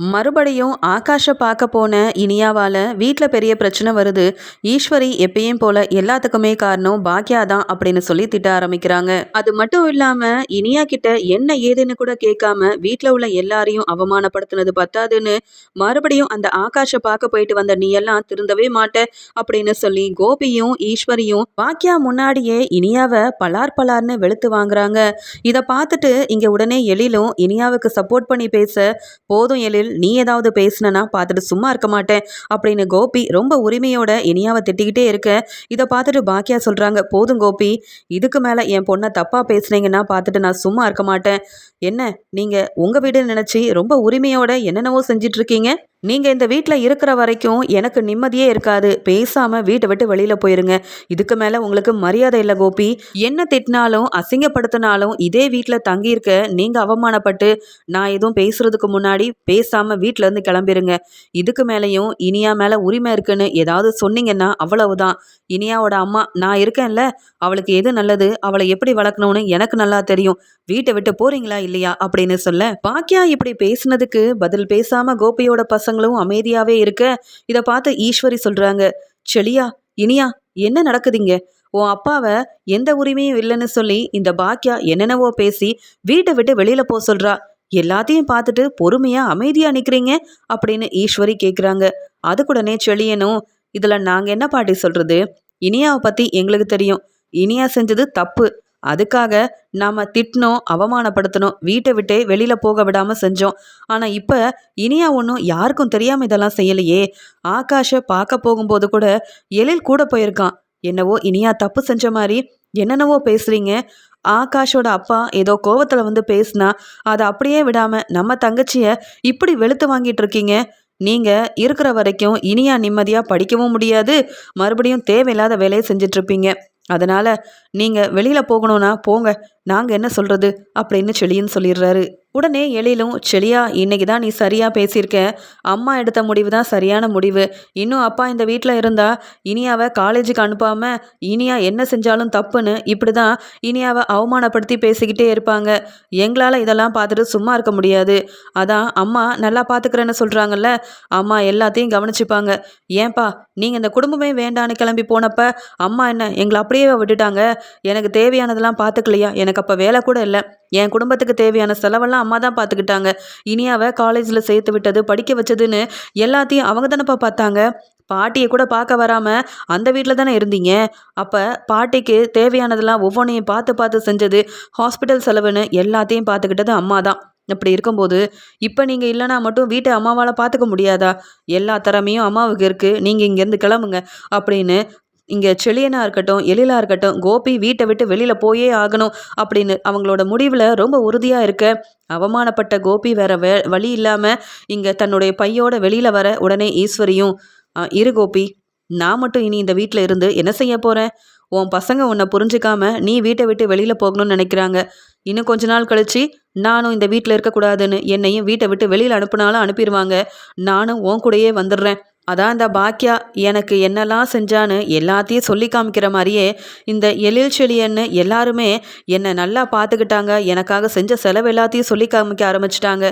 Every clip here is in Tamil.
மறுபடியும் ஆகாஷை பார்க்க போன இனியாவால் வீட்டில் பெரிய பிரச்சனை வருது. ஈஸ்வரி எப்பயும் போல எல்லாத்துக்குமே காரணம் பாக்கியா தான் அப்படின்னு சொல்லி திட்ட ஆரம்பிக்கிறாங்க. அது மட்டும் இல்லாமல் இனியா கிட்ட என்ன ஏதுன்னு கூட கேட்காம வீட்டில் உள்ள எல்லாரையும் அவமானப்படுத்தினது பத்தாதுன்னு மறுபடியும் அந்த ஆகாஷை பார்க்க போயிட்டு வந்த நீ எல்லாம் திருந்தவே மாட்ட அப்படின்னு சொல்லி கோபியும் ஈஸ்வரியும் பாக்கியா முன்னாடியே இனியாவை பலார் பலார்னு வெளுத்து வாங்குறாங்க. இதை பார்த்துட்டு இங்கே உடனே எழிலும் இனியாவுக்கு சப்போர்ட் பண்ணி பேச போதும் எழில் நீ ஏதாவது பேசினா பார்த்துட்டு சும்மா இருக்க மாட்டேன் அப்படின்னு கோபி ரொம்ப உரிமையோட இனியாவை திட்டிக்கிட்டே இருக்க. இதை பார்த்துட்டு பாக்கியா சொல்கிறாங்க போதும் கோபி இதுக்கு மேலே என் பொண்ணை தப்பாக பேசுனீங்கன்னா பார்த்துட்டு நான் சும்மா இருக்க மாட்டேன். என்ன நீங்கள் உங்கள் வீடுன்னு நினச்சி ரொம்ப உரிமையோட என்னென்னவோ செஞ்சிட்டு இருக்கீங்க? நீங்கள் இந்த வீட்டில் இருக்கிற வரைக்கும் எனக்கு நிம்மதியே இருக்காது. பேசாமல் வீட்டை விட்டு வெளியில் போயிருங்க. இதுக்கு மேலே உங்களுக்கு மரியாதை இல்லை கோபி. என்ன திட்டினாலும் அசிங்கப்படுத்தினாலும் இதே வீட்டில் தங்கியிருக்க நீங்கள் அவமானப்பட்டு நான் எதுவும் பேசுறதுக்கு முன்னாடி பேசாமல் வீட்டிலேருந்து கிளம்பிருங்க. இதுக்கு மேலேயும் இனியா மேலே உரிமை இருக்குன்னு ஏதாவது சொன்னீங்கன்னா அவ்வளவுதான். இனியாவோட அம்மா நான் இருக்கேன்ல. அவளுக்கு எது நல்லது? அவளை எப்படி வளர்க்கணும்னு எனக்கு நல்லா தெரியும். வீட்டை விட்டு போறீங்களா இல்லையா? அப்படின்னு சொல்ல பாக்கியா இப்படி பேசுனதுக்கு பதில் பேசாம கோபியோட பசங்களும் அமைதியாவே இருக்க இதை பார்த்து ஈஸ்வரி சொல்றாங்க செளியா இனியா என்ன நடக்குதுங்க? உன் அப்பாவை எந்த உரிமையும் இல்லைன்னு சொல்லி இந்த பாக்கியா என்னென்னவோ பேசி வீட்டை விட்டு வெளியில போக சொல்றா. எல்லாத்தையும் பார்த்துட்டு பொறுமையா அமைதியா நிக்கிறீங்க? அப்படின்னு ஈஸ்வரி கேக்குறாங்க. அதுக்குடனே செளியனும் இதுல நாங்க என்ன பாட்டி சொல்றது? இனியாவை பத்தி எங்களுக்கு தெரியும். இனியா செஞ்சது தப்பு. அதுக்காக நாம் திட்டினோம் அவமானப்படுத்தணும் வீட்டை விட்டே வெளியில் போக விடாமல் செஞ்சோம். ஆனால் இப்போ இனியா ஒன்றும் யாருக்கும் தெரியாமல் இதெல்லாம் செய்யலையே. ஆகாஷை பார்க்க போகும்போது கூட எழில் கூட போயிருக்கான். என்னவோ இனியா தப்பு செஞ்ச மாதிரி என்னென்னவோ பேசுகிறீங்க ஆகாஷோட அப்பா ஏதோ கோவத்தில் வந்து பேசினா அதை அப்படியே விடாமல் நம்ம தங்கச்சியை இப்படி வெளுத்து வாங்கிட்டு இருக்கீங்க. நீங்கள் இருக்கிற வரைக்கும் இனியா நிம்மதியாக படிக்கவும் முடியாது. மறுபடியும் தேவையில்லாத வேலையை செஞ்சிட்ருப்பீங்க அதனால் நீங்கள் வெளியில் போகணும்னா போங்க. நாங்கள் என்ன சொல்கிறது அப்படின்னு செளின்னு சொல்லிடுறாரு. உடனே எழிலும் செளியா இன்னைக்கு தான் நீ சரியாக பேசியிருக்க. அம்மா எடுத்த முடிவு தான் சரியான முடிவு. இன்னும் அப்பா இந்த வீட்டில் இருந்தா இனியாவை காலேஜுக்கு அனுப்பாமல் இனியா என்ன செஞ்சாலும் தப்புன்னு இப்படி தான் இனியாவை அவமானப்படுத்தி பேசிக்கிட்டே இருப்பாங்க. எங்களால் இதெல்லாம் பார்த்துட்டு சும்மா இருக்க முடியாது. அதான் அம்மா நல்லா பார்த்துக்கிறேன்னு சொல்கிறாங்கல்ல அம்மா எல்லாத்தையும் கவனிச்சுப்பாங்க. ஏன்பா நீங்கள் இந்த குடும்பமே வேண்டான்னு கிளம்பி போனப்ப அம்மா என்ன எங்களை அப்படியே விட்டுட்டாங்க? எனக்கு தேவையானதெல்லாம் பார்த்துக்கலையா? எனக்கு அப்போ வேலை கூட இல்லை. என் குடும்பத்துக்கு தேவையான செலவெல்லாம் அம்மா தான் பார்த்துக்கிட்டாங்க இனியாவை காலேஜில் சேர்த்து விட்டது படிக்க வச்சதுன்னு எல்லாத்தையும் அவங்க தானேப்பா பார்த்தாங்க. பாட்டியை கூட பார்க்க வராமல் அந்த வீட்டில் தானே இருந்தீங்க? அப்போ பாட்டிக்கு தேவையானதெல்லாம் ஒவ்வொன்றையும் பார்த்து பார்த்து செஞ்சது ஹாஸ்பிட்டல் செலவுன்னு எல்லாத்தையும் பார்த்துக்கிட்டது அம்மா தான். அப்படி இருக்கும்போது இப்போ நீங்கள் இல்லைனா மட்டும் வீட்டை அம்மாவால் பார்த்துக்க முடியாதா? எல்லா திறமையும் அம்மாவுக்கு இருக்குது நீங்கள் இங்கேருந்து கிளம்புங்க அப்படின்னு இங்கே செளியனாக இருக்கட்டும் எழிலாக இருக்கட்டும் கோபி வீட்டை விட்டு வெளியில் போயே ஆகணும் அப்படின்னு அவங்களோட முடிவில் ரொம்ப உறுதியாக இருக்க அவமானப்பட்ட கோபி வேற வே வழி இல்லாமல் இங்கே தன்னுடைய பையோட வெளியில் வர உடனே ஈஸ்வரியும் இரு கோபி நான் மட்டும் இனி இந்த வீட்டில் இருந்து என்ன செய்ய போகிறேன் உன் பசங்க உன்னை புரிஞ்சுக்காம நீ வீட்டை விட்டு வெளியில் போகணும்னு நினைக்கிறாங்க. இன்னும் கொஞ்ச நாள் கழிச்சு நானும் இந்த வீட்டில் இருக்கக்கூடாதுன்னு என்னையும் வீட்டை விட்டு வெளியில் அனுப்புனாலும் அனுப்பிடுவாங்க. நானும் உன் கூடயே வந்துடுறேன். அதான் இந்த பாக்கியா எனக்கு என்னெல்லாம் செஞ்சான்னு எல்லாத்தையும் சொல்லி காமிக்கிற மாதிரியே இந்த எழில் செழியன்னு எல்லாருமே என்னை நல்லா பார்த்துக்கிட்டாங்க. எனக்காக செஞ்ச செலவு எல்லாத்தையும் சொல்லி காமிக்க ஆரம்பிச்சிட்டாங்க.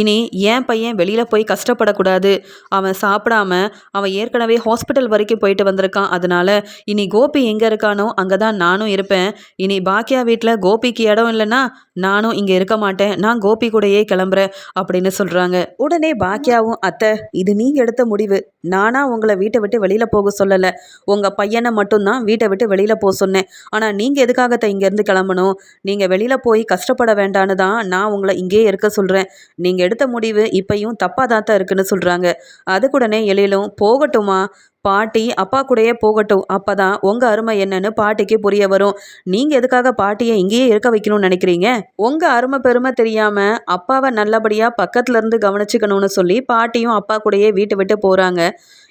இனி என் பையன் வெளியில் போய் கஷ்டப்படக்கூடாது. அவன் சாப்பிடாம அவன் ஏற்கனவே ஹாஸ்பிட்டல் வரைக்கும் போயிட்டு வந்திருக்கான். அதனால இனி கோபி எங்கே இருக்கானோ அங்கே தான் நானும் இருப்பேன். இனி பாக்கியா வீட்டில் கோபிக்கு இடம் இல்லைன்னா நானும் இங்கே இருக்க மாட்டேன். நான் கோபி கூடயே கிளம்புறேன் அப்படின்னு சொல்கிறாங்க உடனே பாக்கியாவும் அத்தை இது நீங்கள் எடுத்த முடிவு. நானாக உங்களை வீட்டை விட்டு வெளியில் போக சொல்லலை. உங்கள் பையனை மட்டும்தான் வீட்டை விட்டு வெளியில் போக சொன்னேன். ஆனால் நீங்கள் எதுக்காகத்த இங்கேருந்து கிளம்பணும்? நீங்கள் வெளியில் போய் கஷ்டப்பட வேண்டான்னு தான் நான் உங்களை இங்கேயே இருக்க சொல்கிறேன் நீங்கள் எடுத்த முடிவு இப்பையும் தப்பாக தான் இருக்குன்னு சொல்கிறாங்க அதுக்குடனே எழிலும் போகட்டுமா? பாட்டி அப்பா கூடயே போகட்டும். அப்பதான் உங்க அருமை என்னன்னு பாட்டிக்கு புரிய வரும். நீங்க எதுக்காக பாட்டியை இங்கேயே இருக்க வைக்கணும்னு நினைக்கிறீங்க? உங்க அருமை பெருமை தெரியாம அப்பாவை நல்லபடியா பக்கத்துல இருந்து கவனிச்சுக்கணும்னு சொல்லி பாட்டியும் அப்பா கூடயே வீட்டை விட்டு போறாங்க.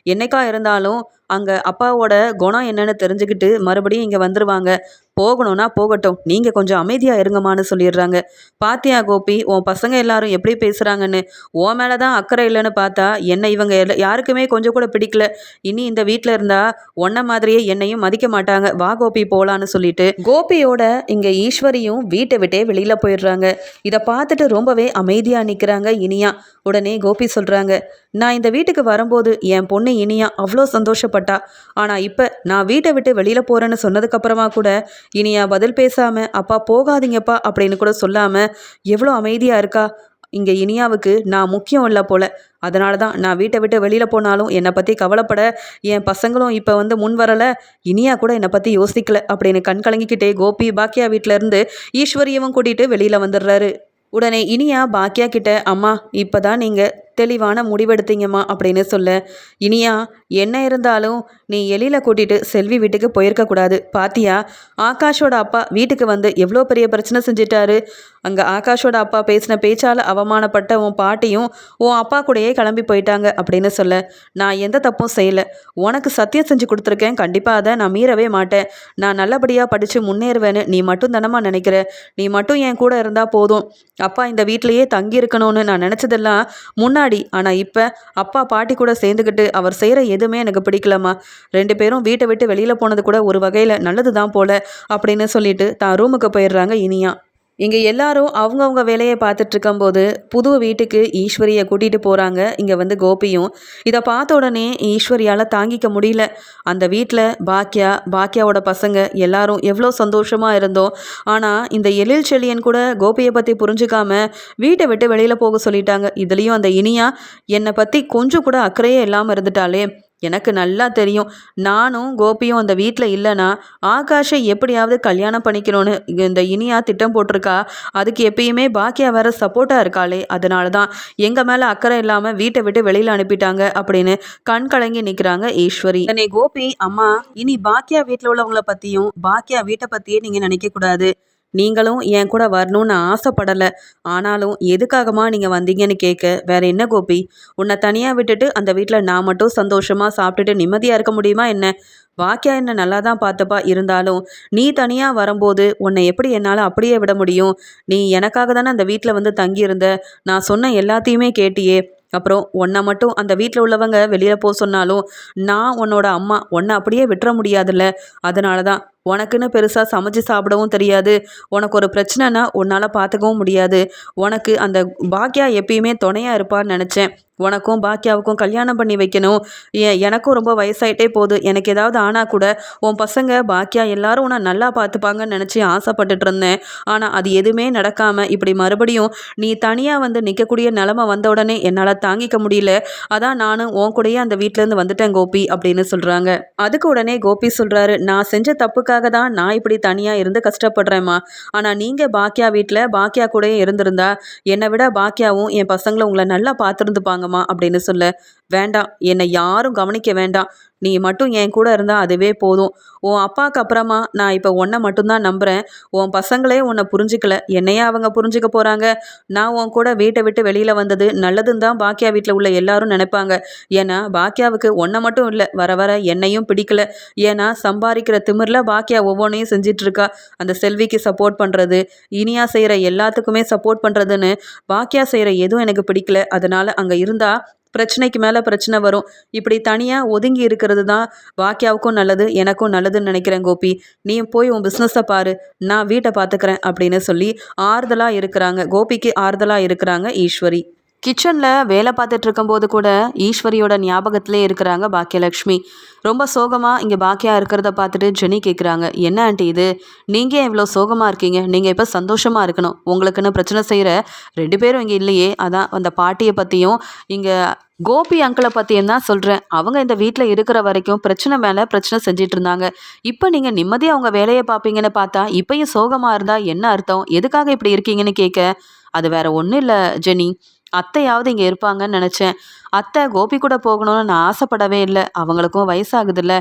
என்னைக்கா இருந்தாலும் அங்கே அப்பாவோட குணம் என்னன்னு தெரிஞ்சுக்கிட்டு மறுபடியும் இங்கே வந்துடுவாங்க போகணும்னா போகட்டும். நீங்கள் கொஞ்சம் அமைதியாக இருங்கம்மான்னு சொல்லிடுறாங்க. பாத்தியா கோபி உன் பசங்க எல்லாரும் எப்படி பேசுகிறாங்கன்னு உன் மேலே தான் அக்கறை இல்லைன்னு பார்த்தா என்னை இவங்க எல்லா- யாருக்குமே கொஞ்சம் கூட பிடிக்கல. இனி இந்த வீட்டில் இருந்தால் உன்ன மாதிரியே என்னையும் மதிக்க மாட்டாங்க. வா கோபி போகலான்னு சொல்லிட்டு கோபியோட இங்கே ஈஸ்வரியும் வீட்டை விட்டே வெளியில் போயிடுறாங்க. இதை பார்த்துட்டு ரொம்பவே அமைதியாக நிற்கிறாங்க இனியா. உடனே கோபி சொல்கிறாங்க நான் இந்த வீட்டுக்கு வரும்போது என் பொண்ணு இனியா அவ்வளோ சந்தோஷப்பட்டா. ஆனால் இப்போ நான் வீட்டை விட்டு வெளியில் போகிறேன்னு சொன்னதுக்கப்புறமா கூட இனியா பதில் பேசாமல் அப்பா போகாதீங்கப்பா அப்படின்னு கூட சொல்லாமல் எவ்வளோ அமைதியாக இருக்கா. இங்கே இனியாவுக்கு நான் முக்கியம் இல்லை போல. அதனால தான் நான் வீட்டை விட்டு வெளியில் போனாலும் என்னை பற்றி கவலைப்பட என் பசங்களும் இப்போ வந்து முன் வரலை இனியா கூட என்னை பற்றி யோசிக்கல அப்படின்னு கண் கலங்கிக்கிட்டே கோபி பாக்கியா வீட்டிலேருந்து இருந்து ஈஸ்வரியவும் கூட்டிகிட்டு வெளியில் வந்துடுறாரு. உடனே இனியா பாக்கியா கிட்ட அம்மா இப்போ தான் நீங்கள் தெளிவான முடிவெடுத்தீங்கம்மா அப்படின்னு சொல்ல இனியா என்ன இருந்தாலும் நீ எலியில கூட்டிட்டு செல்வி வீட்டுக்கு போயிருக்க கூடாது. பாத்தியா? ஆகாஷோட அப்பா வீட்டுக்கு வந்து எவ்வளோ பெரிய பிரச்சனை செஞ்சிட்டாரு. அங்கே ஆகாஷோட அப்பா பேசின பேச்சால் அவமானப்பட்ட உன் பாட்டியும் உன் அப்பா கூடயே கிளம்பி போயிட்டாங்க அப்படின்னு சொல்ல நான் எந்த தப்பும் செய்யலை. உனக்கு சத்தியம் செஞ்சு கொடுத்துருக்கேன். கண்டிப்பாக அதை நான் மீறவே மாட்டேன். நான் நல்லபடியாக படித்து முன்னேறுவேன்னு நீ மட்டும் தானம்மா நினைக்கிற. நீ மட்டும் என் கூட இருந்தால் போதும். அப்பா இந்த வீட்டிலேயே தங்கி இருக்கணும்னு நான் நினச்சதெல்லாம் முன்னாடி முன்னாடி. ஆனால் இப்போ அப்பா பாட்டி கூட சேர்ந்துக்கிட்டு அவர் செய்கிற எதுவுமே எனக்கு பிடிக்கலம்மா. ரெண்டு பேரும் வீட்டை விட்டு வெளியில் போனது கூட ஒரு வகையில் நல்லது தான் போல அப்படின்னு சொல்லிட்டு தான் ரூமுக்கு போயிடுறாங்க இனியா. இங்கே எல்லாரும் அவங்கவுங்க வேலையை பார்த்துட்டு இருக்கும்போது புது வீட்டுக்கு ஈஸ்வரியை கூட்டிகிட்டு போகிறாங்க இங்கே வந்து கோபியும். இதை பார்த்த உடனே ஈஸ்வரியால் தாங்கிக்க முடியல. அந்த வீட்டில் பாக்கியா பாக்கியாவோட பசங்க எல்லாரும் எவ்வளோ சந்தோஷமாக இருந்தோம். ஆனால் இந்த எழில் செழியன் கூட கோபியை பற்றி புரிஞ்சுக்காம வீட்டை விட்டு வெளியில் போக சொல்லிட்டாங்க. இதுலேயும் அந்த இனியா என்னை பற்றி கொஞ்சம் கூட அக்கறையே இல்லாமல் இருந்துட்டாலே எனக்கு நல்லா தெரியும். நானும் கோபியும் அந்த வீட்டில் இல்லைன்னா ஆகாஷை எப்படியாவது கல்யாணம் பண்ணிக்கணும்னு இந்த இனியா திட்டம் போட்டிருக்கா? அதுக்கு எப்பயுமே பாக்கியா வேற சப்போர்ட்டாக இருக்காளே. அதனால தான் எங்கள் மேலே அக்கறை இல்லாமல் வீட்டை விட்டு வெளியில் அனுப்பிட்டாங்க அப்படின்னு கண் கலங்கி நிற்கிறாங்க ஈஸ்வரி. என்னை கோபி அம்மா இனி பாக்கியா வீட்டில் உள்ளவங்களை பற்றியும் பாக்கியா வீட்டை பற்றியே நீங்கள் நினைக்கக்கூடாது. நீங்களும் என் கூட வரணும்னு ஆசைப்படலை. ஆனாலும் எதுக்காகமா நீங்கள் வந்தீங்கன்னு கேட்க வேற என்ன கோபி? உன்னை தனியாக விட்டுட்டு அந்த வீட்டில் நான் மட்டும் சந்தோஷமாக சாப்பிட்டுட்டு நிம்மதியாக இருக்க முடியுமா என்ன? வாக்கியா என்ன நல்லா தான் பார்த்தப்பா இருந்தாலும் நீ தனியாக வரும்போது உன்னை எப்படி என்னால் அப்படியே விட முடியும்? நீ எனக்காக தானே அந்த வீட்டில் வந்து தங்கியிருந்த? நான் சொன்ன எல்லாத்தையுமே கேட்டியே. அப்புறம் உன்னை மட்டும் அந்த வீட்டில் உள்ளவங்க வெளியில் போக சொன்னாலும் நான் உன்னோட அம்மா உன்னை அப்படியே விட்டுற முடியாதுல்ல. அதனால தான் உனக்குன்னு பெருசாக சமைச்சு சாப்பிடவும் தெரியாது. உனக்கு ஒரு பிரச்சனைனா உன்னால் பார்த்துக்கவும் முடியாது. உனக்கு அந்த பாக்கியா எப்பயுமே துணையாக இருப்பான்னு நினச்சேன். உனக்கும் பாக்கியாவுக்கும் கல்யாணம் பண்ணி வைக்கணும். ஏ- எனக்கும் ரொம்ப வயசாயிட்டே போகுது. எனக்கு ஏதாவது ஆனால் கூட உன் பசங்க பாக்கியா எல்லாரும் உன்னை நல்லா பார்த்துப்பாங்கன்னு நினச்சி ஆசைப்பட்டுட்டு இருந்தேன். ஆனால் அது எதுவுமே நடக்காமல் இப்படி மறுபடியும் நீ தனியாக வந்து நிற்கக்கூடிய நிலமை வந்த உடனே என்னால் தாங்கிக்க முடியல. அதான் நானும் உன் கூடயே அந்த வீட்டிலேருந்து வந்துட்டேன் கோபி அப்படின்னு சொல்கிறாங்க அதுக்கு உடனே கோபி சொல்கிறாரு நான் செஞ்ச தப்புக்கு அதுக்காக தான் நான் இப்படி தனியாக இருந்து கஷ்டப்படுறேம்மா. ஆனால் நீங்கள் பாக்கியா வீட்டில் பாக்கியா கூடயே இருந்திருந்தா என்னை விட பாக்கியாவும் என் பசங்களை உங்களை நல்லா பார்த்துருந்துப்பாங்கம்மா அப்படின்னு சொல்ல. வேண்டாம். என்னை யாரும் கவனிக்க வேண்டாம். நீ மட்டும் என் கூட இருந்தால் அதுவே போதும். உன் அப்பாவுக்கு அப்புறமா நான் இப்போ உன்னை மட்டும்தான் நம்புகிறேன் உன் பசங்களே உன்னை புரிஞ்சுக்கல. என்னையே அவங்க புரிஞ்சுக்க போகிறாங்க நான் உன் கூட வீட்டை விட்டு வெளியில் வந்தது நல்லதுன்னு தான் பாக்கியா வீட்டில் உள்ள எல்லாரும் நினைப்பாங்க. ஏன்னா பாக்கியாவுக்கு ஒன்றை மட்டும் இல்லை வர வர என்னையும் பிடிக்கல. ஏன்னா சம்பாதிக்கிற திமிரில் பாக்கியா ஒவ்வொன்றையும் செஞ்சிட்ருக்கா. அந்த செல்விக்கு சப்போர்ட் பண்ணுறது இனியா செய்கிற எல்லாத்துக்குமே சப்போர்ட் பண்ணுறதுன்னு பாக்கியா செய்கிற எதுவும் எனக்கு பிடிக்கல. அதனால் அங்கே இருந்தால் பிரச்சனைக்கு மேலே பிரச்சனை வரும். இப்படி தனியாக ஒதுங்கி இருக்கிறது தான் வாக்கியாவுக்கும் நல்லது எனக்கும் நல்லதுன்னு நினைக்கிறேன் கோபி. நீ போய் உன் பிஸ்னஸை பாரு. நான் வீட்டை பார்த்துக்கிறேன் அப்படின்னு சொல்லி ஆறுதலாக இருக்கிறாங்க. கோபிக்கு ஆறுதலாக இருக்கிறாங்க ஈஸ்வரி. கிச்சனில் வேலை பார்த்துட்டு இருக்கும்போது கூட ஈஸ்வரியோட ஞாபகத்திலே இருக்கிறாங்க பாக்கியலக்ஷ்மி. ரொம்ப சோகமாக இங்கே பாக்கியா இருக்கிறத பார்த்துட்டு ஜெனி கேட்குறாங்க என்ன ஆண்டி இது? நீங்கள் இவ்வளோ சோகமாக இருக்கீங்க? நீங்கள் இப்போ சந்தோஷமாக இருக்கணும். உங்களுக்குன்னு பிரச்சனை செய்கிற ரெண்டு பேரும் இங்கே இல்லையே. அதான் அந்த பாட்டியை பற்றியும் இங்கே கோபி அங்கிளை பற்றியும் தான் சொல்கிறேன் அவங்க இந்த வீட்டில் இருக்கிற வரைக்கும் பிரச்சனை மேலே பிரச்சனை செஞ்சிட்டு இருந்தாங்க. இப்போ நீங்கள் நிம்மதியாக அவங்க வேலையை பார்ப்பீங்கன்னு பார்த்தா இப்பயும் சோகமாக இருந்தால் என்ன அர்த்தம்? எதுக்காக இப்படி இருக்கீங்கன்னு கேட்க அது வேற ஒன்றும் இல்லை ஜெனி. அத்தையாவது இங்கே இருப்பாங்கன்னு நினச்சேன். அத்தை கோபி கூட போகணும்னு நான் ஆசைப்படவே இல்லை. அவங்களுக்கும் வயசாகுதுல்ல.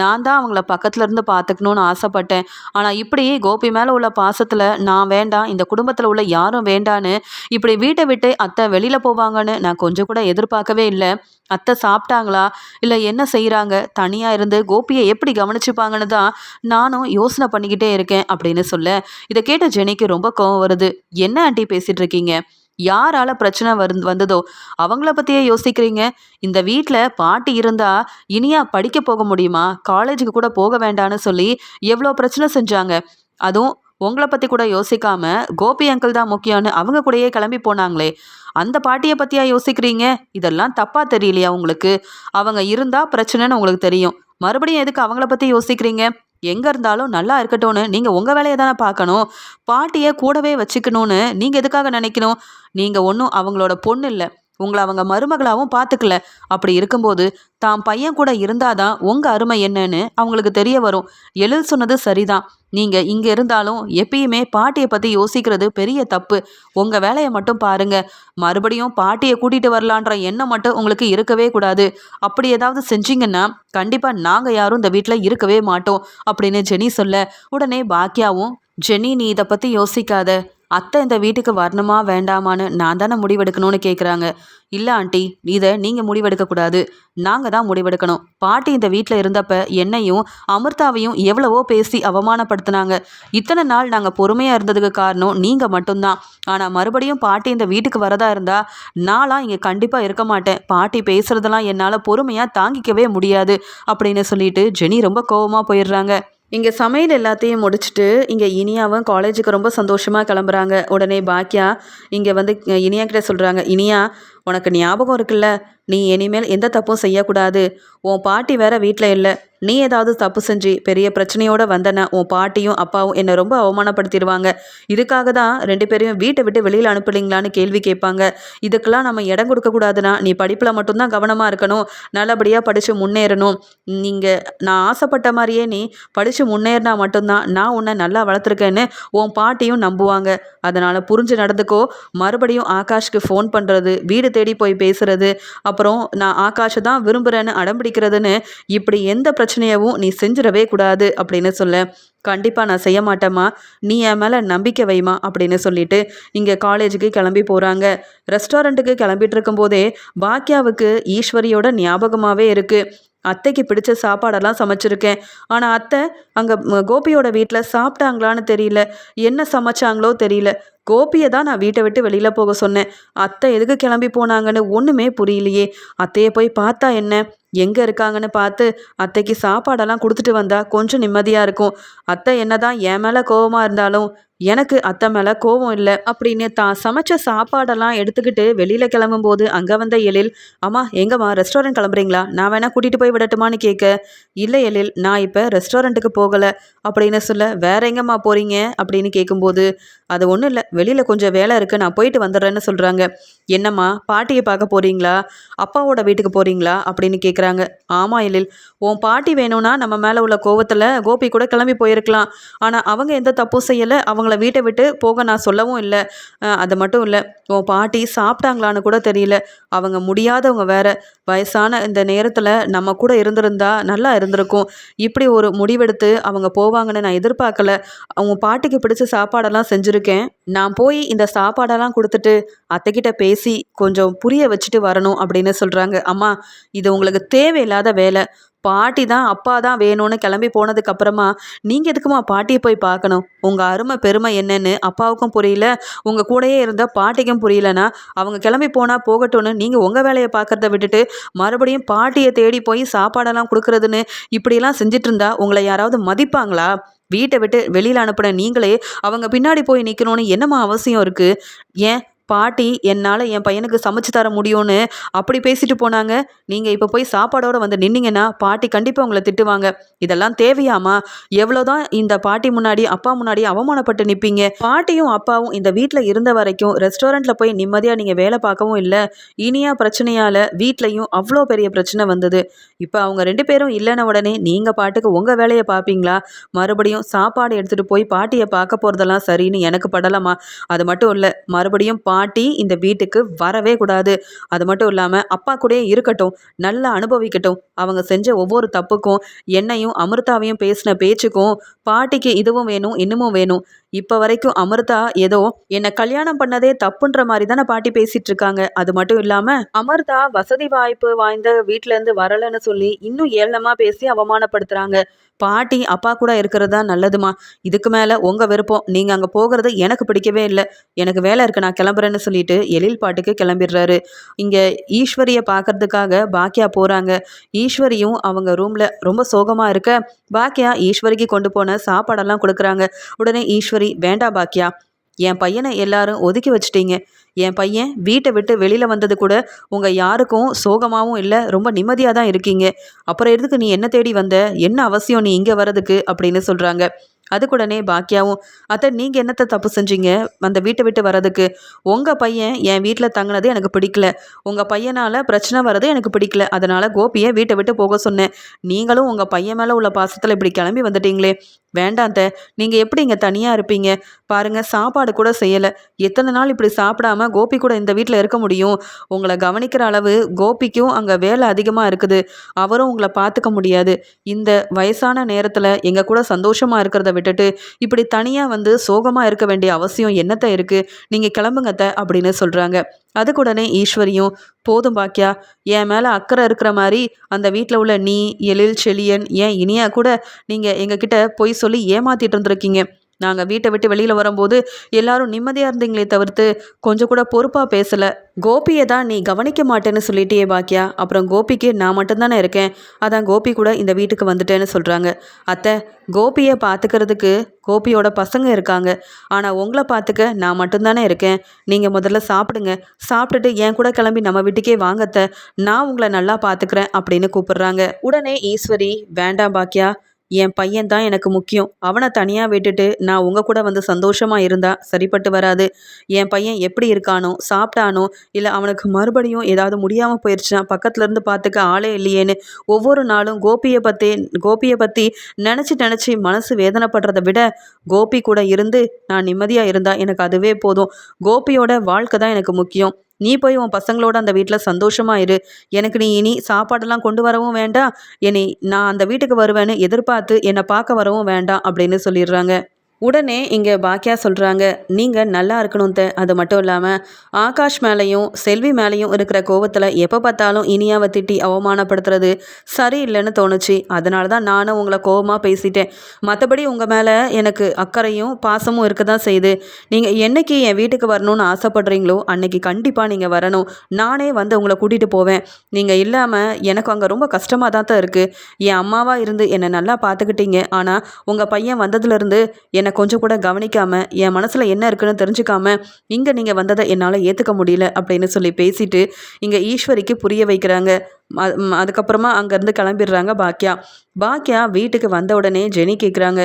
நான் தான் அவங்கள பக்கத்துல இருந்து பார்த்துக்கணும்னு ஆசைப்பட்டேன். ஆனால் இப்படி கோபி மேலே உள்ள பாசத்தில் நான் வேண்டாம் இந்த குடும்பத்தில் உள்ள யாரும் வேண்டான்னு இப்படி வீட்டை விட்டு அத்தை வெளியில் போவாங்கன்னு நான் கொஞ்சம் கூட எதிர்பார்க்கவே இல்லை. அத்தை சாப்பிட்டாங்களா? இல்லை என்ன செய்கிறாங்க தனியாக இருந்து கோபியை எப்படி கவனிச்சுப்பாங்கன்னு தான் நானும் யோசனை பண்ணிக்கிட்டே இருக்கேன் அப்படின்னு சொல்ல. இதை கேட்ட ஜெனிக்கு ரொம்ப கோவம் வருது. என்ன ஆண்டி பேசிகிட்டு இருக்கீங்க? யாரால பிரச்சனை வந்து வந்ததோ அவங்கள பற்றியே யோசிக்கிறீங்க. இந்த வீட்டில் பாட்டி இருந்தால் இனியா படிக்க போக முடியுமா? காலேஜுக்கு கூட போக வேண்டான்னு சொல்லி எவ்வளோ பிரச்சனை செஞ்சாங்க. அதுவும் உங்களை பற்றி கூட யோசிக்காம கோபி அங்கிள் தான் முக்கியம்னு அவங்க கூடயே கிளம்பி போனாங்களே. அந்த பாட்டியை பற்றியா யோசிக்கிறீங்க? இதெல்லாம் தப்பாக தெரியலையா உங்களுக்கு? அவங்க இருந்தால் பிரச்சனைன்னு உங்களுக்கு தெரியும். மறுபடியும் எதுக்கு அவங்கள பற்றி யோசிக்கிறீங்க? எங்கே இருந்தாலும் நல்லா இருக்கட்டும்னு நீங்கள் உங்கள் வேலையை தானே பார்க்கணும். பாட்டியை கூடவே வச்சுக்கணும்னு நீங்கள் எதுக்காக நினைக்கணும்? நீங்கள் ஒன்றும் அவங்களோட பொண்ணு இல்லை. உங்களை அவங்க மருமகளாகவும் பார்த்துக்கல. அப்படி இருக்கும்போது தான் பையன் கூட இருந்தாதான் உங்கள் அருமை என்னன்னு அவங்களுக்கு தெரிய வரும். எழில் சொன்னது சரிதான். நீங்கள் இங்கே இருந்தாலும் எப்பயுமே பாட்டியை பற்றி யோசிக்கிறது பெரிய தப்பு. உங்கள் வேலையை மட்டும் பாருங்க. மறுபடியும் பாட்டியை கூட்டிகிட்டு வரலான்ற எண்ணம் மட்டும் உங்களுக்கு இருக்கவே கூடாது. அப்படி ஏதாவது செஞ்சீங்கன்னா கண்டிப்பாக நாங்கள் யாரும் இந்த வீட்டில் இருக்கவே மாட்டோம் அப்படின்னு ஜெனி சொல்ல உடனே பாக்கியாவும் ஜெனி நீ இதை பற்றி யோசிக்காத. அத்தை இந்த வீட்டுக்கு வரணுமா வேண்டாமான்னு நான் தானே முடிவெடுக்கணும்னு கேட்குறாங்க இல்லை ஆண்டி இதை நீங்கள் முடிவெடுக்கக்கூடாது. நாங்கள் தான் முடிவெடுக்கணும். பாட்டி இந்த வீட்டில் இருந்தப்ப என்னையும் அமிர்தாவையும் எவ்வளவோ பேசி அவமானப்படுத்தினாங்க. இத்தனை நாள் நாங்கள் பொறுமையாக இருந்ததுக்கு காரணம் நீங்கள் மட்டும்தான். ஆனால் மறுபடியும் பாட்டி இந்த வீட்டுக்கு வரதா இருந்தால் நான்லாம் இங்கே கண்டிப்பாக இருக்க மாட்டேன். பாட்டி பேசுகிறதெல்லாம் என்னால் பொறுமையாக தாங்கிக்கவே முடியாது அப்படின்னு சொல்லிட்டு ஜெனி ரொம்ப கோவமாக போயிடுறாங்க. இங்கே சமையல் எல்லாத்தையும் முடிச்சுட்டு இங்கே இனியாவும் காலேஜுக்கு ரொம்ப சந்தோஷமாக கிளம்புறாங்க. உடனே பாக்கியா இங்கே வந்து இனியா கிட்ட சொல்கிறாங்க இனியா உனக்கு ஞாபகம் இருக்குல்ல? நீ இனிமேல் எந்த தப்பும் செய்யக்கூடாது. உன் பாட்டி வேற வீட்டில் இல்லை. நீ ஏதாவது தப்பு செஞ்சு பெரிய பிரச்சனையோடு வந்தன உன் பாட்டியும் அப்பாவும் என்னை ரொம்ப அவமானப்படுத்திடுவாங்க. இதுக்காக தான் ரெண்டு பேரையும் வீட்டை விட்டு வெளியில் அனுப்பலீங்களான்னு கேள்வி கேட்பாங்க. இதுக்கெல்லாம் நம்ம இடம் கொடுக்கக்கூடாதுன்னா நீ படிப்பில் மட்டும்தான் கவனமாக இருக்கணும். நல்லபடியாக படித்து முன்னேறணும். நீங்கள் நான் ஆசைப்பட்ட மாதிரியே நீ படித்து முன்னேறினா மட்டும்தான் நான் உன்னை நல்லா வளர்த்துருக்கேன்னு உன் பாட்டியும் நம்புவாங்க. அதனால் புரிஞ்சு நடந்துக்கோ. மறுபடியும் ஆகாஷ்க்கு ஃபோன் பண்ணுறது வீடு தேடி போய் பேசுறது அப்புறம் நான் ஆகாஷை தான் விரும்புகிறேன்னு அடம்பிடிக்கிறதுன்னு இப்படி எந்த பிரச்சனை பிரச்சனையவும் நீ செஞ்சிடவே கூடாது அப்படின்னு சொல்ல கண்டிப்பாக நான் செய்ய மாட்டேம்மா. நீ என் மேலே நம்பிக்கை வைமா அப்படின்னு சொல்லிட்டு இங்கே காலேஜுக்கு கிளம்பி போகிறாங்க ரெஸ்டாரண்ட்டுக்கு கிளம்பிட்டு இருக்கும்போதே பாக்கியாவுக்கு ஈஸ்வரியோட ஞாபகமாகவே இருக்குது அத்தைக்கு பிடிச்ச சாப்பாடெல்லாம் சமைச்சிருக்கேன். ஆனால் அத்தை அங்கே கோபியோட வீட்டில் சாப்பிட்டாங்களான்னு தெரியல. என்ன சமைச்சாங்களோ தெரியல. கோபியை தான் நான் வீட்டை விட்டு வெளியில் போக சொன்னேன். அத்தை எதுக்கு கிளம்பி போனாங்கன்னு ஒன்றுமே புரியலையே. அத்தையை போய் பார்த்தா என்ன? எங்கே இருக்காங்கன்னு பார்த்து அத்தைக்கு சாப்பாடெல்லாம் கொடுத்துட்டு வந்தா கொஞ்சம் நிம்மதியாக இருக்கும். அத்தை என்னதான் என் மேலே கோவமாக இருந்தாலும் எனக்கு அத்தை மேலே கோவம் இல்லை அப்படின்னு தான் சமைச்ச சாப்பாடெல்லாம் எடுத்துக்கிட்டு வெளியில் கிளம்பும்போது அங்கே வந்த எழில் அம்மா எங்கம்மா ரெஸ்டாரண்ட் கிளம்புறீங்களா? நான் வேணால் கூட்டிகிட்டு போய் விடட்டுமான்னு கேட்க இல்லை எழில் நான் இப்போ ரெஸ்டாரண்ட்டுக்கு போகலை. அப்படின்னு சொல்ல வேற எங்கம்மா போகிறீங்க அப்படின்னு கேட்கும்போது அது ஒன்றும் இல்லை. வெளியில் கொஞ்சம் வேலை இருக்குது நான் போயிட்டு வந்துடுறேன்னு சொல்கிறாங்க என்னம்மா பாட்டியை பார்க்க போகிறீங்களா அப்பாவோட வீட்டுக்கு போகிறீங்களா அப்படின்னு கேட்குறாங்க ஆமாம் எழில். உன் பாட்டி வேணும்னா நம்ம மேலே உள்ள கோவத்தில் கோபி கூட கிளம்பி போயிருக்கலாம். ஆனால் அவங்க எந்த தப்பும் செய்யலை. அவங்கள வீட்டை விட்டு போக நான் சொல்லவும் இல்லை. அது மட்டும் இல்லை. உன் பாட்டி சாப்பிட்டாங்களான்னு கூட தெரியல. அவங்க முடியாதவங்க வேற. வயசான இந்த நேரத்தில் நம்ம கூட இருந்திருந்தா நல்லா இருந்திருக்கும். இப்படி ஒரு முடிவெடுத்து அவங்க போவாங்கன்னு நான் எதிர்பார்க்கல. அவங்க பாட்டிக்கு பிடிச்ச சாப்பாடெல்லாம் இருக்கேன் நான் போய் இந்த சாப்பாடெல்லாம் கொடுத்துட்டு அத்தைக்கிட்ட பேசி கொஞ்சம் புரிய வச்சுட்டு வரணும் அப்படின்னு சொல்கிறாங்க அம்மா இது உங்களுக்கு தேவையில்லாத வேலை. பாட்டி தான் அப்பா தான் வேணும்னு கிளம்பி போனதுக்கப்புறமா நீங்கள் எதுக்குமா பாட்டியை போய் பார்க்கணும்? உங்கள் அருமை பெருமை என்னன்னு அப்பாவுக்கும் புரியல. உங்கள் கூடயே இருந்த பாட்டிக்கும் புரியலனா அவங்க கிளம்பி போனால் போகட்டும்னு நீங்கள் உங்கள் வேலையை பார்க்குறத விட்டுட்டு மறுபடியும் பாட்டியை தேடி போய் சாப்பாடெல்லாம் கொடுக்குறதுன்னு இப்படியெல்லாம் செஞ்சிட்டு இருந்தா உங்களை யாராவது மதிப்பாங்களா? வீட்டை விட்டு வெளியில் அனுப்பின நீங்களே அவங்க பின்னாடி போய் நிற்கணும்னு என்னம்மா அவசியம் இருக்குது ஏன் பாட்டி என்னால் என் பையனுக்கு சமைச்சு தர முடியும்னு அப்படி பேசிட்டு போனாங்க. நீங்கள் இப்போ போய் சாப்பாடோடு வந்து நின்னீங்கன்னா பாட்டி கண்டிப்பாக உங்களை திட்டுவாங்க. இதெல்லாம் தேவையாமா? எவ்வளோதான் இந்த பாட்டி முன்னாடி அப்பா முன்னாடி அவமானப்பட்டு நிற்பீங்க பாட்டியும் அப்பாவும் இந்த வீட்டில் இருந்த வரைக்கும் ரெஸ்டாரண்ட்டில் போய் நிம்மதியாக நீங்கள் வேலை பார்க்கவும் இல்லை. இனியா பிரச்சனையால் வீட்லையும் அவ்வளோ பெரிய பிரச்சனை வந்தது. இப்போ அவங்க ரெண்டு பேரும் இல்லைன உடனே நீங்கள் பாட்டுக்கு உங்கள் வேலையை பார்ப்பீங்களா? மறுபடியும் சாப்பாடு எடுத்துகிட்டு போய் பாட்டியை பார்க்க போகிறதெல்லாம் சரின்னு எனக்கு படலாமா? அது மட்டும் இல்லை மறுபடியும் பா பாட்டி இந்த வீட்டுக்கு வரவே கூடாது. அது மட்டும் இல்லாமல் அப்பா கூடயே இருக்கட்டும் நல்லா அனுபவிக்கட்டும். அவங்க செஞ்ச ஒவ்வொரு தப்புக்கும் என்னையும் அமிர்தாவையும் பேசின பேச்சுக்கும் பாட்டிக்கு இதுவும் வேணும் இன்னமும் வேணும். இப்போ வரைக்கும் அமிர்தா ஏதோ என்னை கல்யாணம் பண்ணதே தப்புன்ற மாதிரி தானே பாட்டி பேசிட்டு இருக்காங்க. அது மட்டும் இல்லாமல் அமிர்தா வசதி வாய்ப்பு வாய்ந்த வீட்டிலேருந்து வரலைன்னு சொல்லி இன்னும் ஏளனமாக பேசி அவமானப்படுத்துகிறாங்க பாட்டி அப்பா கூட இருக்கிறது தான் நல்லதுமா? இதுக்கு மேலே உங்கள் விருப்பம். நீங்கள் அங்கே போகிறது எனக்கு பிடிக்கவே இல்லை. எனக்கு வேலை இருக்கு நான் கிளம்புறேன்னு சொல்லிட்டு எழில் பாட்டுக்கு கிளம்பிடுறாரு. இங்கே ஈஸ்வரியை பார்க்கறதுக்காக பாக்கியா போகிறாங்க ஈஸ்வரியும் அவங்க ரூமில் ரொம்ப சோகமாக இருக்க பாக்கியா ஈஸ்வரிக்கு கொண்டு போன சாப்பாடெல்லாம் கொடுக்குறாங்க. உடனே ஈஸ்வரி வேண்டாம் பாக்கியா என் பையனை எல்லாரும் ஒதுக்கி வச்சிட்டீங்க. என் பையன் வீட்டை விட்டு வெளியில் வந்தது கூட உங்கள் யாருக்கும் சோகமாகவும் இல்லை ரொம்ப நிம்மதியாக தான் இருக்கீங்க. அப்புறம் எதுக்கு நீ என்ன தேடி வந்த? என்ன அவசியம் நீ இங்கே வரதுக்கு அப்படின்னு சொல்கிறாங்க அதுக்குடனே பாக்கியாவும் அத்தை நீங்கள் என்னத்தை தப்பு செஞ்சீங்க? அந்த வீட்டை விட்டு வர்றதுக்கு. உங்கள் பையன் என் வீட்டில் தங்கினது எனக்கு பிடிக்கல. உங்கள் பையனால் பிரச்சனை வர்றது எனக்கு பிடிக்கல. அதனால் கோபியை வீட்டை விட்டு போக சொன்னேன். நீங்களும் உங்கள் பையன் மேலே உள்ள பாசத்தில் இப்படி கிளம்பி வந்துட்டீங்களே. வேண்டாம் த நீங்கள் எப்படி இங்கே தனியாக இருப்பீங்க? பாருங்கள் சாப்பாடு கூட செய்யலை. எத்தனை நாள் இப்படி சாப்பிடாம கோபி கூட இந்த வீட்டில் இருக்க முடியும்? உங்களை கவனிக்கிற அளவு கோபிக்கும் அங்கே வேலை அதிகமாக இருக்குது. அவரும் உங்களை பார்த்துக்க முடியாது. இந்த வயசான நேரத்தில் எங்கள் கூட சந்தோஷமாக இருக்கிறத விட்டுட்டு இப்படி தனியாக வந்து சோகமாக இருக்க வேண்டிய அவசியம் என்னத்த இருக்குது நீங்கள் கிளம்புங்கத்த அப்படின்னு சொல்கிறாங்க அதுக்குடனே ஈஸ்வரியும் போதும் பாக்கியா என் மேலே அக்கறை இருக்கிற மாதிரி அந்த வீட்டில் உள்ள நீ எழில் செழியன் ஏன் இனியா கூட நீங்கள் எங்ககிட்ட பொய் சொல்லி ஏமாத்திட்டு இருந்திருக்கீங்க. நாங்கள் வீட்டை விட்டு வெளியில் வரும்போது எல்லாரும் நிம்மதியாக இருந்தீங்களே தவிர்த்து கொஞ்சம் கூட பொறுப்பாக பேசலை. கோபியை தான் நீ கவனிக்க மாட்டேன்னு சொல்லிட்டே பாக்கியா? அப்புறம் கோபிக்கு நான் மட்டும்தானே இருக்கேன். அதான் கோபி கூட இந்த வீட்டுக்கு வந்துட்டேன்னு சொல்கிறாங்க அத்தை கோபியை பார்த்துக்கிறதுக்கு கோபியோட பசங்க இருக்காங்க. ஆனால் உங்களை பார்த்துக்க நான் மட்டும்தானே இருக்கேன். நீங்கள் முதல்ல சாப்பிடுங்க. சாப்பிட்டுட்டு என் கூட கிளம்பி நம்ம வீட்டுக்கே வாங்கத்த நான் உங்களை நல்லா பார்த்துக்கிறேன் அப்படின்னு கூப்பிடுறாங்க. உடனே ஈஸ்வரி வேண்டாம் பாக்கியா. என் பையன் தான் எனக்கு முக்கியம். அவனை தனியாக விட்டுட்டு நான் உங்கள் கூட வந்து சந்தோஷமாக இருந்தா சரிப்பட்டு வராது. என் பையன் எப்படி இருக்கானோ சாப்பிட்டானோ இல்லை அவனுக்கு மறுபடியும் ஏதாவது முடியாமல் போயிடுச்சுன்னா பக்கத்துலேருந்து பார்த்துக்க ஆளே இல்லையேன்னு ஒவ்வொரு நாளும் கோபியை பற்றி கோபியை பற்றி நினச்சி நினச்சி மனசு வேதனைப்படுறதை விட கோபி கூட இருந்து நான் நிம்மதியாக இருந்தால் எனக்கு அதுவே போதும். கோபியோட வாழ்க்கை தான் எனக்கு முக்கியம். நீ போய் உன் பசங்களோட அந்த வீட்டில் சந்தோஷமா இரு. எனக்கு நீ இனி சாப்பாடெல்லாம் கொண்டு வரவும் வேண்டாம். என்னை நான் அந்த வீட்டுக்கு வருவேன்னு எதிர்பார்த்து என்னை பார்க்க வரவும் வேண்டாம் அப்படின்னு சொல்லிடுறாங்க. உடனே இங்கே பாக்கியா சொல்கிறாங்க நீங்கள் நல்லா இருக்கணும் த. அது மட்டும் இல்லாமல் ஆகாஷ் மேலேயும் செல்வி மேலேயும் இருக்கிற கோவத்தில் எப்போ பார்த்தாலும் இனியாவை திட்டி அவமானப்படுத்துறது சரியில்லைன்னு தோணுச்சு. அதனால தான் நானும் உங்களை கோவமாக பேசிட்டேன். மற்றபடி உங்கள் மேலே எனக்கு அக்கறையும் பாசமும் இருக்க தான் செய்யுது. நீங்கள் என்னைக்கு என் வீட்டுக்கு வரணும்னு ஆசைப்படுறீங்களோ அன்னைக்கு கண்டிப்பாக நீங்கள் வரணும். நானே வந்து உங்களை கூட்டிகிட்டு போவேன். நீங்கள் இல்லாமல் எனக்கு அங்கே ரொம்ப கஷ்டமாக தான் தான் இருக்குது என் அம்மாவாக இருந்து என்னை நல்லா பார்த்துக்கிட்டீங்க ஆனால் உங்கள் பையன் வந்ததுலேருந்து என்னை என்னை கொஞ்சம் கூட கவனிக்காமல் என் மனசில் என்ன இருக்குன்னு தெரிஞ்சுக்காம இங்கே நீங்கள் வந்ததை என்னால் ஏற்றுக்க முடியல அப்படின்னு சொல்லி பேசிட்டு இங்கே ஈஸ்வரிக்கு புரிய வைக்கிறாங்க. அதுக்கப்புறமா அங்கேருந்து கிளம்பிடுறாங்க பாக்கியா பாக்கியா வீட்டுக்கு வந்த உடனே ஜெனி கேட்குறாங்க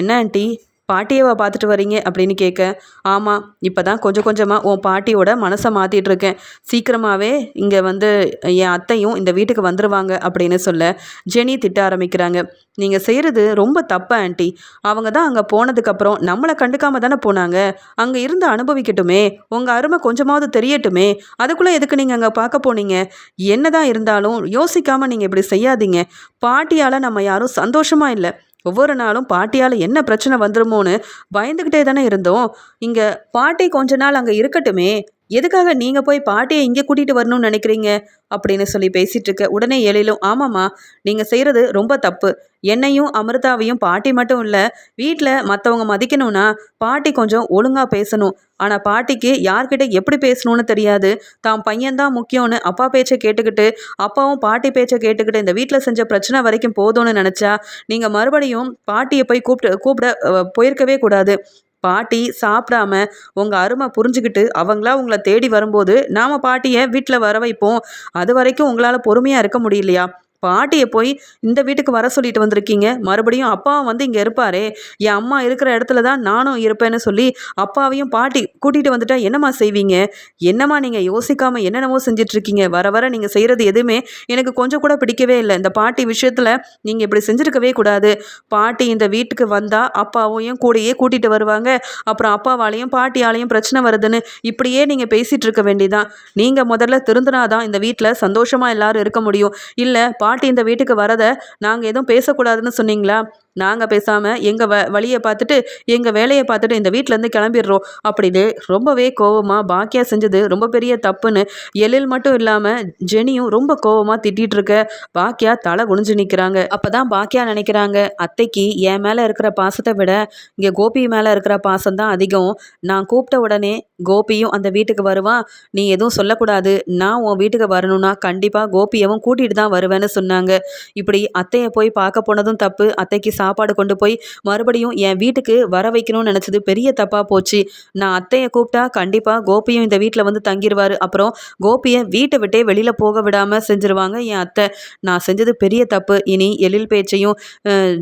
என்ன ஆண்டி பாட்டியவா பார்த்துட்டு வரீங்க அப்படின்னு கேட்க ஆமாம் இப்போ தான் கொஞ்சம் கொஞ்சமாக உன் பாட்டியோட மனசை மாற்றிட்டு இருக்கேன். சீக்கிரமாகவே இங்கே வந்து என் அத்தையும் இந்த வீட்டுக்கு வந்துடுவாங்க அப்படின்னு சொல்ல ஜெனி திட்ட ஆரம்பிக்கிறாங்க. நீங்கள் செய்கிறது ரொம்ப தப்பு ஆண்டி. அவங்க தான் அங்கே போனதுக்கப்புறம் நம்மளை கண்டுக்காம தானே போனாங்க. அங்கே இருந்து அனுபவிக்கட்டுமே. உங்கள் அருமை கொஞ்சமாவது தெரியட்டுமே. அதுக்குள்ளே எதுக்கு நீங்கள் அங்கே பார்க்க போனீங்க? என்ன தான் இருந்தாலும் யோசிக்காமல் நீங்கள் இப்படி செய்யாதீங்க. பாட்டியால் நம்ம யாரும் சந்தோஷமாக இல்லை. ஒவ்வொரு நாளும் பாட்டியால் என்ன பிரச்சனை வந்துருமோன்னு பயந்துக்கிட்டே தானே இருந்தோம். இங்கே பாட்டி கொஞ்ச நாள் அங்கே இருக்கட்டுமே. எதுக்காக நீங்கள் போய் பாட்டியை இங்கே கூட்டிகிட்டு வரணும்னு நினைக்கிறீங்க? அப்படின்னு சொல்லி பேசிகிட்டு இருக்க உடனே எழிலும் ஆமாம்மா நீங்கள் செய்கிறது ரொம்ப தப்பு. என்னையும் அமிர்தாவையும் பாட்டி மட்டும் இல்லை வீட்டில் மற்றவங்க மதிக்கணும்னா பாட்டி கொஞ்சம் ஒழுங்காக பேசணும். ஆனால் பாட்டிக்கு யார்கிட்ட எப்படி பேசணும்னு தெரியாது. தான் பையன்தான் முக்கியம்னு அப்பா பேச்சை கேட்டுக்கிட்டு அப்பாவும் பாட்டி பேச்சை கேட்டுக்கிட்டு இந்த வீட்டில் செஞ்ச பிரச்சனை வரைக்கும் போதும்னு நினச்சா நீங்கள் மறுபடியும் பாட்டியை போய் கூப்பிட்டு கூப்பிட போயிருக்கவே கூடாது. பாட்டி சாப்பிடாம உங்கள் அருமை புரிஞ்சுக்கிட்டு அவங்களா உங்களை தேடி வரும்போது நாம் பாட்டியை வீட்டில் வர வைப்போம். அது வரைக்கும் உங்களால் பொறுமையாக இருக்க முடியலையா? பாட்டியை போய் இந்த வீட்டுக்கு வர சொல்லிட்டு வந்திருக்கீங்க. மறுபடியும் அப்பாவும் வந்து இங்கே இருப்பாரே. என் அம்மா இருக்கிற இடத்துல தான் நானும் இருப்பேன்னு சொல்லி அப்பாவையும் பாட்டி கூட்டிகிட்டு வந்துட்டா என்னம்மா செய்வீங்க? என்னம்மா நீங்கள் யோசிக்காமல் என்னென்னமோ செஞ்சிட்ருக்கீங்க? வர வர நீங்கள் செய்கிறது எதுவுமே எனக்கு கொஞ்சம் கூட பிடிக்கவே இல்லை. இந்த பாட்டி விஷயத்தில் நீங்கள் இப்படி செஞ்சுருக்கவே கூடாது. பாட்டி இந்த வீட்டுக்கு வந்தால் அப்பாவையும் கூடயே கூட்டிகிட்டு வருவாங்க. அப்புறம் அப்பாவாலையும் பாட்டியாலையும் பிரச்சனை வருதுன்னு இப்படியே நீங்கள் பேசிகிட்டு இருக்க வேண்டியதான் நீங்கள் முதல்ல திருந்தினாதான் இந்த வீட்டில் சந்தோஷமாக எல்லாரும் இருக்க முடியும். இல்லை பாட்டி இந்த வீட்டுக்கு வரதை நாங்கள் எதுவும் பேசக்கூடாதுன்னு சொன்னீங்களா? நாங்கள் பேசாமல் எங்கள் வ வழியை பார்த்துட்டு எங்கள் வேலையை பார்த்துட்டு இந்த வீட்டிலேருந்து கிளம்பிடுறோம். அப்படின்னு ரொம்பவே கோவமாக பாக்கியா செஞ்சது ரொம்ப பெரிய தப்புன்னு எழில் மட்டும் இல்லாமல் ஜெனியும் ரொம்ப கோவமாக திட்டிகிட்டு இருக்க பாக்கியா தலை குனிஞ்சு நிற்கிறாங்க அப்போ தான் பாக்கியா நினைக்கிறாங்க அத்தைக்கு என் மேலே இருக்கிற பாசத்தை விட இங்கே கோபி மேலே இருக்கிற பாசம் தான் அதிகம். நான் கூப்பிட்ட உடனே கோபியும் அந்த வீட்டுக்கு வருவான். நீ எதுவும் சொல்லக்கூடாது. நான் உன் வீட்டுக்கு வரணும்னா கண்டிப்பாக கோபியவும் கூட்டிகிட்டு தான் வருவேன்னு சொன்னாங்க. இப்படி அத்தையை போய் பார்க்க போனதும் தப்பு. அத்தைக்கு சாப்பாடு கொண்டு போய் மறுபடியும் என் வீட்டுக்கு வர வைக்கணும்னு நினச்சது பெரிய தப்பாக போச்சு. நான் அத்தையை கூப்பிட்டா கண்டிப்பாக கோபியும் இந்த வீட்டில் வந்து தங்கிடுவார் அப்புறம் கோபியை வீட்டை விட்டே வெளியில் போக விடாமல் செஞ்சுருவாங்க என் அத்தை. நான் செஞ்சது பெரிய தப்பு. இனி எழில் பேச்சையும்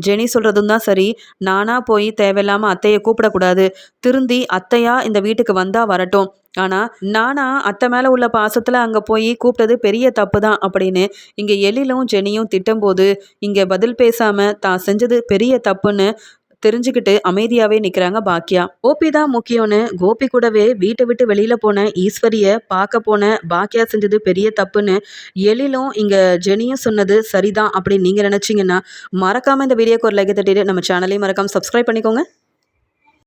ஜெனி சொல்கிறதும் தான் சரி. நானாக போய் தேவையில்லாமல் அத்தையை கூப்பிடக்கூடாது. திருந்தி அத்தையா இந்த வீட்டுக்கு வந்தால் வரட்டும். ஆனால் நானா அத்தை மேலே உள்ள பாசத்தில் அங்கே போய் கூப்பிட்டது பெரிய தப்பு தான் அப்படின்னு இங்கே எழிலும் ஜெனியும் திட்டும்போது இங்கே பதில் பேசாமல் தான் செஞ்சது பெரிய தப்புன்னு தெரிஞ்சுக்கிட்டு அமைதியாகவே நிற்கிறாங்க பாக்கியா கோபி தான் முக்கியம்னு கோபி கூடவே வீட்டை விட்டு வெளியில் போன ஈஸ்வரியை பார்க்க போன பாக்கியா செஞ்சது பெரிய தப்புன்னு எழிலும் இங்கே ஜெனியும் சொன்னது சரிதான் அப்படின்னு நீங்கள் நினச்சிங்கன்னா மறக்காமல் இந்த வீடியோக்கு ஒரு லைக் தட்டிட்டு நம்ம சேனலையும் மறக்காமல் சப்ஸ்கிரைப் பண்ணிக்கோங்க.